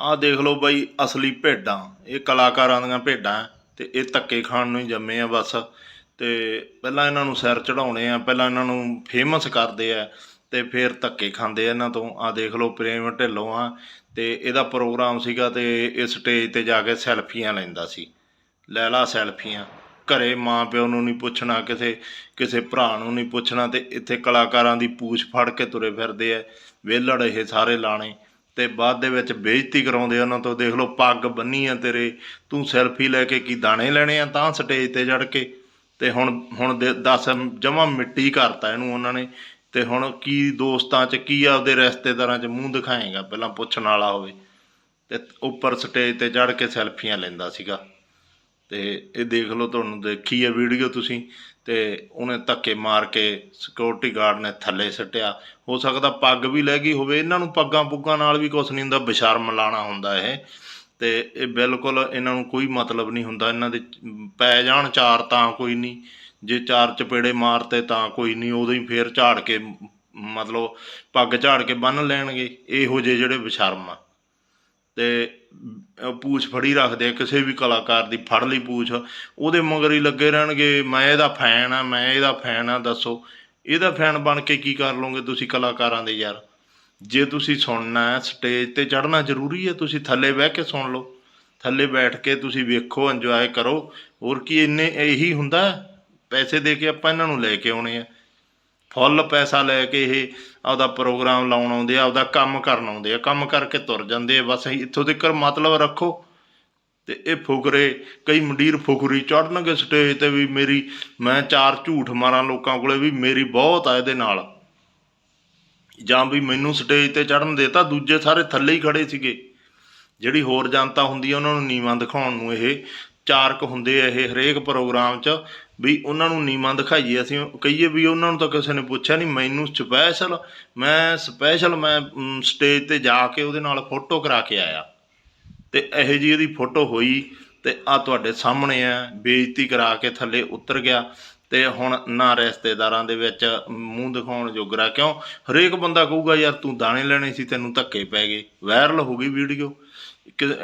ਆਹ ਦੇਖ ਲਓ ਬਾਈ ਅਸਲੀ ਭੇਡਾਂ, ਇਹ ਕਲਾਕਾਰਾਂ ਦੀਆਂ ਭੇਡਾਂ ਹੈ ਤੇ ਇਹ ਧੱਕੇ ਖਾਣ ਨੂੰ ਹੀ ਜੰਮੇ ਆ ਬਸ। ਤੇ ਪਹਿਲਾਂ ਇਹਨਾਂ ਨੂੰ ਸਿਰ ਚੜਾਉਣੇ ਆ, ਪਹਿਲਾਂ ਇਹਨਾਂ ਨੂੰ ਫੇਮਸ ਕਰਦੇ ਆ, ਤੇ ਫਿਰ ਧੱਕੇ ਖਾਂਦੇ ਆ ਇਹਨਾਂ ਤੋਂ। ਆਹ ਦੇਖ ਲਓ ਪ੍ਰੇਮ ਢਿੱਲੋਂ ਆ, ਤੇ ਇਹਦਾ ਪ੍ਰੋਗਰਾਮ ਸੀਗਾ ਤੇ ਇਹ ਸਟੇਜ ਤੇ ਜਾ ਕੇ ਸੈਲਫੀਆਂ ਲੈਂਦਾ ਸੀ। ਲੈ ਲਾ ਸੈਲਫੀਆਂ, ਘਰੇ ਮਾਂ ਪਿਓ ਨੂੰ ਨਹੀਂ ਪੁੱਛਣਾ, ਕਿਸੇ ਕਿਸੇ ਭਰਾ ਨੂੰ ਨਹੀਂ ਪੁੱਛਣਾ, ਤੇ ਇੱਥੇ ਕਲਾਕਾਰਾਂ ਦੀ ਪੂਛ ਫੜ ਕੇ ਤੁਰੇ ਫਿਰਦੇ ਆ, ਵਿਹਲੜ ਇਹ ਸਾਰੇ ਲਾਣੇ। ਤੇ ਬਾਅਦ ਦੇ ਵਿੱਚ ਬੇਇੱਜ਼ਤੀ ਕਰਾਉਂਦੇ ਉਹਨਾਂ ਤੋਂ, ਦੇਖ ਲਓ, ਪੱਗ ਬੰਨੀ ਆ ਤੇਰੇ, ਤੂੰ ਸੈਲਫੀ ਲੈ ਕੇ ਕੀ ਦਾਣੇ ਲੈਣੇ ਆ ਤਾਂ ਸਟੇਜ ਤੇ ਚੜ ਕੇ। ਤੇ ਹੁਣ ਹੁਣ ਦੇ- ਦੱਸ ਜਮਾ ਮਿੱਟੀ ਕਰਤਾ ਇਹਨੂੰ ਉਹਨਾਂ ਨੇ। ਤੇ ਹੁਣ ਕੀ ਦੋਸਤਾਂ 'ਚ, ਕੀ ਆਪਦੇ ਰਿਸ਼ਤੇਦਾਰਾਂ 'ਚ ਮੂੰਹ ਦਿਖਾਏਗਾ, ਪਹਿਲਾਂ ਪੁੱਛਣ ਵਾਲਾ ਹੋਵੇ। ਤੇ ਉੱਪਰ ਸਟੇਜ ਤੇ ਚੜ ਕੇ ਸੈਲਫੀਆਂ ਲੈਂਦਾ ਸੀਗਾ। ਤੇ ਇਹ ਦੇਖ ਲਓ ਤੁਹਾਨੂੰ ਦੇਖੀ ਹੈ ਵੀਡੀਓ ਤੁਸੀਂ, ਤੇ ਉਹਨੇ ਧੱਕੇ ਮਾਰ ਕੇ ਸਿਕਿਉਰਿਟੀ ਗਾਰਡ ਨੇ ਥੱਲੇ ਸੱਟਿਆ। ਹੋ ਸਕਦਾ ਪੱਗ ਵੀ ਲੈ ਗਈ ਹੋਵੇ, ਇਹਨਾਂ ਨੂੰ ਪੱਗਾਂ ਪੁੱਗਾਂ ਨਾਲ ਵੀ ਕੁਝ ਨਹੀਂ ਹੁੰਦਾ, ਬਸ਼ਰਮ ਲਾਣਾ ਹੁੰਦਾ ਇਹ। ਤੇ ਇਹ ਬਿਲਕੁਲ ਇਹਨਾਂ ਨੂੰ ਕੋਈ ਮਤਲਬ ਨਹੀਂ ਹੁੰਦਾ, ਇਹਨਾਂ ਦੇ ਪੈ ਜਾਣ ਚਾਰ ਤਾਂ ਕੋਈ ਨਹੀਂ। ਜੇ ਚਾਰ ਚਪੇੜੇ ਮਾਰਤੇ ਤਾਂ ਕੋਈ ਨਹੀਂ, ਉਦੋਂ ਹੀ ਫੇਰ ਝਾੜ ਕੇ, ਮਤਲਬ ਪੱਗ ਝਾੜ ਕੇ ਬੰਨ ਲੈਣਗੇ, ਇਹੋ ਜਿਹੇ ਜਿਹੜੇ ਬਸ਼ਰਮ ਆ। ਅਤੇ ਪੂਛ ਫੜੀ ਰੱਖਦੇ ਆ, ਕਿਸੇ ਵੀ ਕਲਾਕਾਰ ਦੀ ਫੜ ਲਈ ਪੂਛ। ਉਹਦੇ ਮਗਰ ਹੀ ਲੱਗੇ ਰਹਿਣਗੇ, ਮੈਂ ਇਹਦਾ ਫੈਨ ਆ, ਮੈਂ ਇਹਦਾ ਫੈਨ ਆ, ਦੱਸੋ। ਇਹਦਾ ਫੈਨ ਬਣ ਕੇ ਕੀ ਕਰ ਲਓਗੇ ਤੁਸੀਂ ਕਲਾਕਾਰਾਂ ਦੇ ਯਾਰ? ਜੇ ਤੁਸੀਂ ਸੁਣਨਾ ਹੈ, ਸਟੇਜ ਤੇ ਚੜ੍ਹਨਾ ਜ਼ਰੂਰੀ ਹੈ, ਤੁਸੀਂ ਥੱਲੇ ਬਹਿ ਕੇ ਸੁਣ ਲਓ। ਥੱਲੇ ਬੈਠ ਕੇ ਤੁਸੀਂ ਵੇਖੋ ਇੰਜੋਏ ਕਰੋ। ਹੋਰ ਕੀ, ਇੰਨੇ ਇਹੀ ਹੁੰਦਾ ਪੈਸੇ ਦੇ ਕੇ ਆਪਾਂ ਇਹਨਾਂ ਨੂੰ ਲੈ ਕੇ ਆਉਣੇ ਆ। ਫੁੱਲ ਪੈਸਾ ਲੈ ਕੇ ਇਹ ਆਪਦਾ ਪ੍ਰੋਗਰਾਮ ਲਾਉਣ ਆਉਂਦੇ ਆ, ਆਪਦਾ ਕੰਮ ਕਰਨ ਆਉਂਦੇ ਆ, ਕੰਮ ਕਰਕੇ ਤੁਰ ਜਾਂਦੇ ਆ, ਬਸ ਇੱਥੋਂ ਤੱਕ ਮਤਲਬ ਰੱਖੋ। ਤੇ ਇਹ ਫੁਕਰੇ, ਕਈ ਮੰਡੀਰ ਫੁਕਰੀ ਚੜਨਗੇ ਸਟੇਜ ਤੇ ਵੀ ਮੇਰੀ, ਮੈਂ ਚਾਰ ਝੂਠ ਮਾਰਾਂ ਲੋਕਾਂ ਕੋਲੇ ਵੀ ਮੇਰੀ ਬਹੁਤ ਆ ਇਹਦੇ ਨਾਲ। ਜਾਂ ਵੀ ਮੈਨੂੰ ਸਟੇਜ ਤੇ ਚੜਨ ਦੇਤਾ, ਦੂਜੇ ਸਾਰੇ ਥੱਲੇ ਹੀ ਖੜੇ ਸੀਗੇ। ਜਿਹੜੀ ਹੋਰ ਜਨਤਾ ਹੁੰਦੀ ਆ, ਉਹਨਾਂ ਨੂੰ ਨੀਵਾਂ ਦਿਖਾਉਣ ਨੂੰ ਇਹ ਚਾਰਕ ਹੁੰਦੇ ਆ ਇਹ ਹਰੇਕ ਪ੍ਰੋਗਰਾਮ 'ਚ, ਵੀ ਉਹਨਾਂ ਨੂੰ ਨੀਵਾਂ ਦਿਖਾਈਏ। ਅਸੀਂ ਕਹੀਏ ਵੀ ਉਹਨਾਂ ਨੂੰ ਤਾਂ ਕਿਸੇ ਨੇ ਪੁੱਛਿਆ ਨਹੀਂ ਮੈਨੂੰ ਸਪੈਸ਼ਲ ਮੈਂ ਸਪੈਸ਼ਲ ਮੈਂ ਸਟੇਜ ਤੇ ਜਾ ਕੇ ਉਹਦੇ ਨਾਲ ਫੋਟੋ ਕਰਾ ਕੇ ਆਇਆ। ਤੇ ਇਹੋ ਜੀ ਇਹਦੀ ਫੋਟੋ ਹੋਈ ਤੇ ਆ ਤੁਹਾਡੇ ਸਾਹਮਣੇ ਆ, ਬੇਇੱਜ਼ਤੀ ਕਰਾ ਕੇ ਥੱਲੇ ਉਤਰ ਗਿਆ। ਤੇ ਹੁਣ ਨਾ ਰਿਸ਼ਤੇਦਾਰਾਂ ਦੇ ਵਿੱਚ ਮੂੰਹ ਦਿਖਾਉਣ ਜੋਗਰਾ ਕਿਉਂ? ਹਰੇਕ ਬੰਦਾ ਕਹੂਗਾ, ਯਾਰ ਤੂੰ ਦਾਣੇ ਲੈਣੇ ਸੀ, ਤੈਨੂੰ ਧੱਕੇ ਪੈ ਗਏ। ਵਾਇਰਲ ਹੋ ਗਈ ਵੀਡੀਓ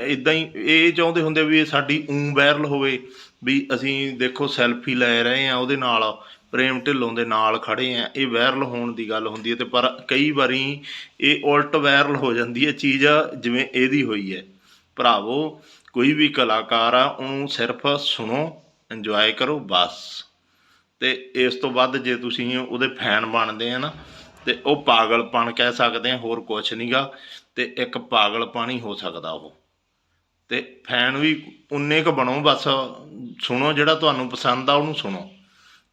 ਇਦਾਂ ਹੀ ਇਹ ਚਾਹੁੰਦੇ ਹੁੰਦੇ ਵੀ ਇਹ ਸਾਡੀ ਊਂ ਵਾਇਰਲ ਹੋਵੇ, ਵੀ ਅਸੀਂ ਦੇਖੋ ਸੈਲਫੀ ਲੈ ਰਹੇ ਆ ਉਹਦੇ ਨਾਲ, ਪ੍ਰੇਮ ਢਿੱਲੋਂ ਦੇ ਨਾਲ ਖੜੇ ਆ ਇਹ ਵਾਇਰਲ ਹੋਣ ਦੀ ਗੱਲ ਹੁੰਦੀ ਹੈ ਤੇ ਪਰ ਕਈ ਵਾਰੀ ਇਹ ਉਲਟ ਵਾਇਰਲ ਹੋ ਜਾਂਦੀ ਹੈ ਚੀਜ਼ ਜਿਵੇਂ ਇਹਦੀ ਹੋਈ ਹੈ। ਭਰਾਵੋ, ਕੋਈ ਵੀ ਕਲਾਕਾਰ ਆ, ਉਹਨੂੰ ਸਿਰਫ ਸੁਣੋ ਇੰਜੋਏ ਕਰੋ, ਬਸ। ਤੇ ਇਸ ਤੋਂ ਵੱਧ ਜੇ ਤੁਸੀਂ ਉਹਦੇ ਫੈਨ ਬਣਦੇ ਆ ਨਾ, ਤੇ ਉਹ ਪਾਗਲਪਣ ਕਹਿ ਸਕਦੇ ਆ, ਹੋਰ ਕੁਝ ਨਹੀਂਗਾ ਤੇ ਇੱਕ ਪਾਗਲਪਣ ਹੀ ਹੋ ਸਕਦਾ ਉਹ। ਤੇ ਫੈਨ ਵੀ ਉਨੇ ਕ ਬਣੋ ਬਸ, ਸੁਣੋ ਜਿਹੜਾ ਤੁਹਾਨੂੰ ਪਸੰਦ ਆ ਉਹਨੂੰ ਸੁਣੋ।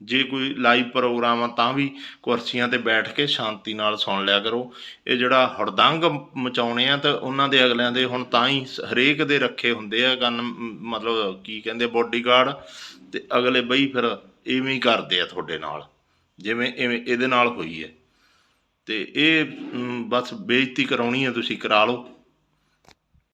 ਜੇ ਕੋਈ ਲਾਈਵ ਪ੍ਰੋਗਰਾਮ ਆ ਤਾਂ ਵੀ ਕੁਰਸੀਆਂ ਤੇ ਬੈਠ ਕੇ ਸ਼ਾਂਤੀ ਨਾਲ ਸੁਣ ਲਿਆ ਕਰੋ। ਇਹ ਜਿਹੜਾ ਹੜਦੰਗ ਮਚਾਉਣੇ ਆ ਤਾਂ ਉਹਨਾਂ ਦੇ ਅਗਲਿਆਂ ਦੇ ਹੁਣ ਤਾਂ ਹੀ ਹਰੇਕ ਦੇ ਰੱਖੇ ਹੁੰਦੇ ਆ ਗਨ, ਮਤਲਬ ਕੀ ਕਹਿੰਦੇ ਬੋਡੀਗਾਰਡ ਤੇ ਅਗਲੇ ਬਈ ਫਿਰ ਇਵੇਂ ਹੀ ਕਰਦੇ ਆ ਤੁਹਾਡੇ ਨਾਲ, ਜਿਵੇਂ, ਇਵੇਂ ਇਹਦੇ ਨਾਲ ਹੋਈ ਹੈ। ਤੇ ਇਹ ਬਸ ਬੇਇੱਜ਼ਤੀ ਕਰਾਉਣੀ ਹੈ, ਤੁਸੀਂ ਕਰਾ ਲਓ।